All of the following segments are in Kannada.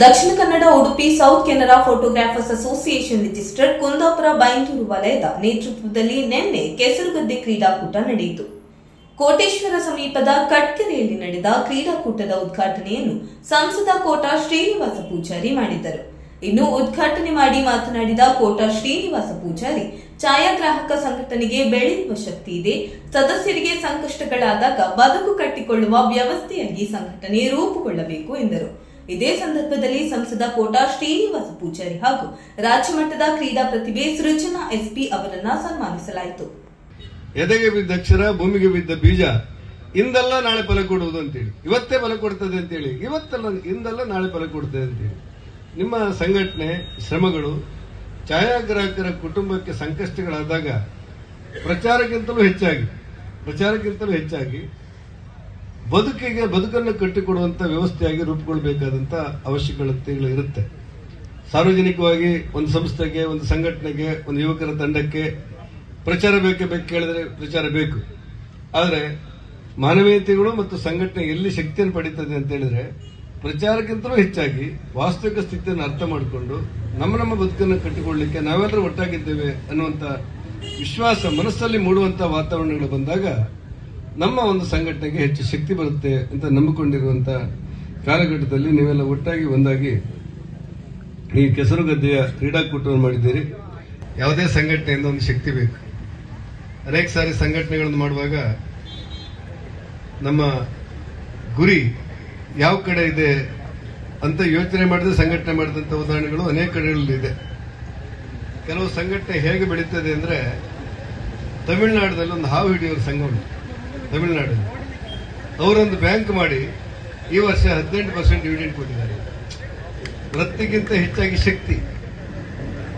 Dakshina Kannada, Udupi, south Canara photographers association register Kundapura Byndoor ವಲಯದ ನೇತೃತ್ವದಲ್ಲಿ ನಿನ್ನೆ ಕೆಸರುಗದ್ದೆ ಕ್ರೀಡಾಕೂಟ ನಡೆಯಿತು. ಕೋಟೇಶ್ವರ ಸಮೀಪದ ಕಟ್ಕೆರೆಯಲ್ಲಿ ನಡೆದ ಕ್ರೀಡಾಕೂಟದ ಉದ್ಘಾಟನೆಯನ್ನು ಸಂಸದ ಕೋಟಾ ಶ್ರೀನಿವಾಸ ಪೂಜಾರಿ ಮಾಡಿದ್ದರು. ಇನ್ನು ಉದ್ಘಾಟನೆ ಮಾಡಿ ಮಾತನಾಡಿದ ಕೋಟಾ ಶ್ರೀನಿವಾಸ ಪೂಜಾರಿ, ಛಾಯಾಗ್ರಾಹಕ ಸಂಘಟನೆಗೆ ಬೆಳೆಯುವ ಶಕ್ತಿ ಇದೆ, ಸದಸ್ಯರಿಗೆ ಸಂಕಷ್ಟಗಳಾದಾಗ ಬದುಕು ಕಟ್ಟಿಕೊಳ್ಳುವ ವ್ಯವಸ್ಥೆಯಾಗಿ ಸಂಘಟನೆ ರೂಪುಗೊಳ್ಳಬೇಕು ಎಂದರು. ಇದೇ ಸಂದರ್ಭದಲ್ಲಿ ಸಂಸದ ಕೋಟಾ ಶ್ರೀನಿವಾಸ ಪೂಜಾರಿ ಹಾಗೂ ರಾಜ್ಯ ಮಟ್ಟದ ಕ್ರೀಡಾ ಪ್ರತಿಭೆ ಸೃಜನಾ ಎಸ್ಪಿ ಅವರನ್ನ ಸನ್ಮಾನಿಸಲಾಯಿತು. ಎದೆಗೆ ಬಿದ್ದ ಅಕ್ಷರ, ಭೂಮಿಗೆ ಬಿದ್ದ ಬೀಜ, ಇಂದಲ್ಲ ನಾಳೆ ಫಲ ಕೊಡುವುದು ಅಂತೇಳಿ. ಇವತ್ತೇ ಫಲ ಕೊಡ್ತದೆ ಅಂತೇಳಿ. ಇವತ್ತಲ್ಲ, ಇಂದಲ್ಲ ನಾಳೆ ಫಲ ಕೊಡ್ತದೆ ಅಂತೇಳಿ. ನಿಮ್ಮ ಸಂಘಟನೆ, ಶ್ರಮಗಳು, ಛಾಯಾಗ್ರಾಹಕರ ಕುಟುಂಬಕ್ಕೆ ಸಂಕಷ್ಟಗಳಾದಾಗ ಪ್ರಚಾರಕ್ಕಿಂತಲೂ ಹೆಚ್ಚಾಗಿ ಪ್ರಚಾರಕ್ಕಿಂತಲೂ ಹೆಚ್ಚಾಗಿ ಬದುಕಿಗೆ ಬದುಕನ್ನು ಕಟ್ಟಿಕೊಡುವಂತ ವ್ಯವಸ್ಥೆಯಾಗಿ ರೂಪುಗೊಳ್ಳಬೇಕಾದಂತ ಅವಶ್ಯಕತೆಗಳು ಇರುತ್ತೆ. ಸಾರ್ವಜನಿಕವಾಗಿ ಒಂದು ಸಂಸ್ಥೆಗೆ, ಒಂದು ಸಂಘಟನೆಗೆ, ಒಂದು ಯುವಕರ ತಂಡಕ್ಕೆ ಪ್ರಚಾರ ಬೇಕೇ ಬೇಕು ಕೇಳಿದ್ರೆ ಪ್ರಚಾರ ಬೇಕು. ಆದರೆ ಮಾನವೀಯತೆಗಳು ಮತ್ತು ಸಂಘಟನೆ ಎಲ್ಲಿ ಶಕ್ತಿಯನ್ನು ಪಡೀತದೆ ಅಂತ ಹೇಳಿದ್ರೆ ಪ್ರಚಾರಕ್ಕಿಂತಲೂ ಹೆಚ್ಚಾಗಿ ವಾಸ್ತವಿಕ ಸ್ಥಿತಿಯನ್ನು ಅರ್ಥ ಮಾಡಿಕೊಂಡು ನಮ್ಮ ನಮ್ಮ ಬದುಕನ್ನು ಕಟ್ಟಿಕೊಳ್ಳಲಿಕ್ಕೆ ನಾವೆಲ್ಲರೂ ಒಟ್ಟಾಗಿದ್ದೇವೆ ಅನ್ನುವಂಥ ವಿಶ್ವಾಸ ಮನಸ್ಸಲ್ಲಿ ಮೂಡುವಂಥ ವಾತಾವರಣಗಳು ಬಂದಾಗ ನಮ್ಮ ಒಂದು ಸಂಘಟನೆಗೆ ಹೆಚ್ಚು ಶಕ್ತಿ ಬರುತ್ತೆ ಅಂತ ನಂಬಿಕೊಂಡಿರುವಂಥ ಕಾಲಘಟ್ಟದಲ್ಲಿ ನೀವೆಲ್ಲ ಒಟ್ಟಾಗಿ ಒಂದಾಗಿ ಈ ಕೆಸರು ಗದ್ದೆಯ ಕ್ರೀಡಾಕೂಟವನ್ನು ಮಾಡಿದ್ದೀರಿ. ಯಾವುದೇ ಸಂಘಟನೆಯಿಂದ ಒಂದು ಶಕ್ತಿ ಬೇಕು. ಅನೇಕ ಸಾರಿ ಸಂಘಟನೆಗಳನ್ನು ಮಾಡುವಾಗ ನಮ್ಮ ಗುರಿ ಯಾವ ಕಡೆ ಇದೆ ಅಂತ ಯೋಚನೆ ಮಾಡಿದ್ರೆ ಸಂಘಟನೆ ಮಾಡಿದಂಥ ಉದಾಹರಣೆಗಳು ಅನೇಕ ಕಡೆಗಳಲ್ಲಿ ಇದೆ. ಕೆಲವು ಸಂಘಟನೆ ಹೇಗೆ ಬೆಳೀತದೆ ಅಂದರೆ ತಮಿಳುನಾಡಿನಲ್ಲಿ ಒಂದು ಹಾವು ಹಿಡಿಯೋರ ಸಂಘ ಉಂಟು. ತಮಿಳುನಾಡಲ್ಲಿ ಅವರೊಂದು ಬ್ಯಾಂಕ್ ಮಾಡಿ ಈ ವರ್ಷ ಹದಿನೆಂಟು ಪರ್ಸೆಂಟ್ ಡಿವಿಡೆಂಡ್ ಕೊಟ್ಟಿದ್ದಾರೆ. ವೃತ್ತಿಗಿಂತ ಹೆಚ್ಚಾಗಿ ಶಕ್ತಿ.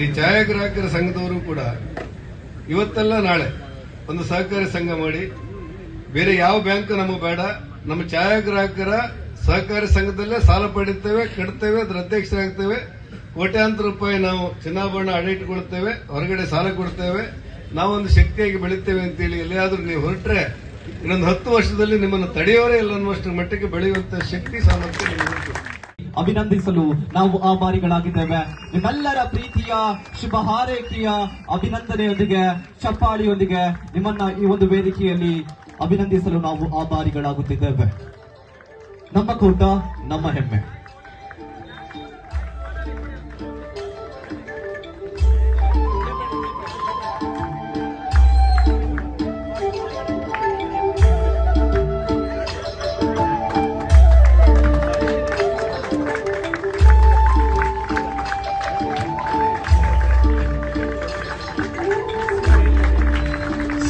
ಈ ಛಾಯಾಗ್ರಾಹಕರ ಸಂಘದವರು ಕೂಡ ಇವತ್ತಲ್ಲ ನಾಳೆ ಒಂದು ಸಹಕಾರಿ ಸಂಘ ಮಾಡಿ ಬೇರೆ ಯಾವ ಬ್ಯಾಂಕ್ ನಮಗೆ ಬೇಡ. ನಮ್ಮ ಛಾಯಾಗ್ರಾಹಕರ ಸಹಕಾರಿ ಸಂಘದಲ್ಲೇ ಸಾಲ ಪಡಿತೇವೆ, ಕಟ್ತೇವೆ ಅದರ ಅಧ್ಯಕ್ಷರಾಗ್ತೇವೆ. ಕೋಟ್ಯಾಂತರ ರೂಪಾಯಿ ನಾವು ಚಿನ್ನಾಭರಣ ಅಡಿಟ್ಕೊಳ್ತೇವೆ ಹೊರಗಡೆ ಸಾಲ ಕೊಡ್ತೇವೆ ನಾವೊಂದು ಶಕ್ತಿಯಾಗಿ ಬೆಳಿತೇವೆ ಅಂತೇಳಿ ಎಲ್ಲಿಯಾದರೂ ನೀವು ಹೊರಟ್ರೆ ಇನ್ನೊಂದು ಹತ್ತು ವರ್ಷದಲ್ಲಿ ನಿಮ್ಮನ್ನು ತಡೆಯೋರೇ ಇಲ್ಲ ಅನ್ನುವಷ್ಟು ಮಟ್ಟಕ್ಕೆ ಬೆಳೆಯುವಂತ ಶಕ್ತಿ, ಸಾಮರ್ಥ್ಯ ಅಭಿನಂದಿಸಲು ನಾವು ಆಭಾರಿಗಳಾಗಿದ್ದೇವೆ. ನಿಮ್ಮೆಲ್ಲರ ಪ್ರೀತಿಯ, ಶುಭ ಹಾರೈಕೆಯ ಅಭಿನಂದನೆಯೊಂದಿಗೆ, ಚಪ್ಪಾಳಿಯೊಂದಿಗೆ ನಿಮ್ಮನ್ನ ಈ ಒಂದು ವೇದಿಕೆಯಲ್ಲಿ ಅಭಿನಂದಿಸಲು ನಾವು ಆಭಾರಿಗಳಾಗುತ್ತಿದ್ದೇವೆ. ನಮ್ಮ ಕೂಟ, ನಮ್ಮ ಹೆಮ್ಮೆ.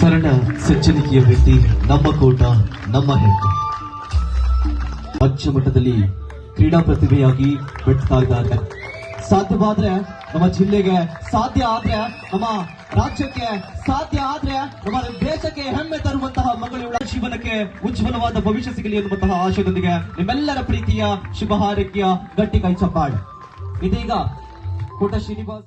ಸರಳ ಸಜ್ಜನಿಕೆಯ ವ್ಯಕ್ತಿ ನಮ್ಮ ಕೋಟ, ನಮ್ಮ ಹೆಮ್ಮೆ ರಾಜ್ಯ ಮಟ್ಟದಲ್ಲಿ ಕ್ರೀಡಾ ಪ್ರತಿಭೆಯಾಗಿ ಬೆಟ್ತಾ ಇದ್ದಾರೆ ಸಾಧ್ಯವಾದ್ರೆ ನಮ್ಮ ಜಿಲ್ಲೆಗೆ ಸಾಧ್ಯ ಆದ್ರೆ ನಮ್ಮ ರಾಜ್ಯಕ್ಕೆ ಸಾಧ್ಯ ಆದ್ರೆ ನಮ್ಮ ದೇಶಕ್ಕೆ ಹೆಮ್ಮೆ ತರುವಂತಹ ಮಗಳ ಜೀವನಕ್ಕೆ ಉಜ್ವಲವಾದ ಭವಿಷ್ಯ ಸಿಗಲಿ ಎನ್ನುವಂತಹ ಆಶಯದೊಂದಿಗೆ ನಿಮ್ಮೆಲ್ಲರ ಪ್ರೀತಿಯ, ಶುಭ ಹಾರೈಕೆಯ ಗಟ್ಟಿ ಕೈ ಚಪ್ಪಾಳೆ. ಇದೀಗ ಕೋಟ ಶ್ರೀನಿವಾಸ್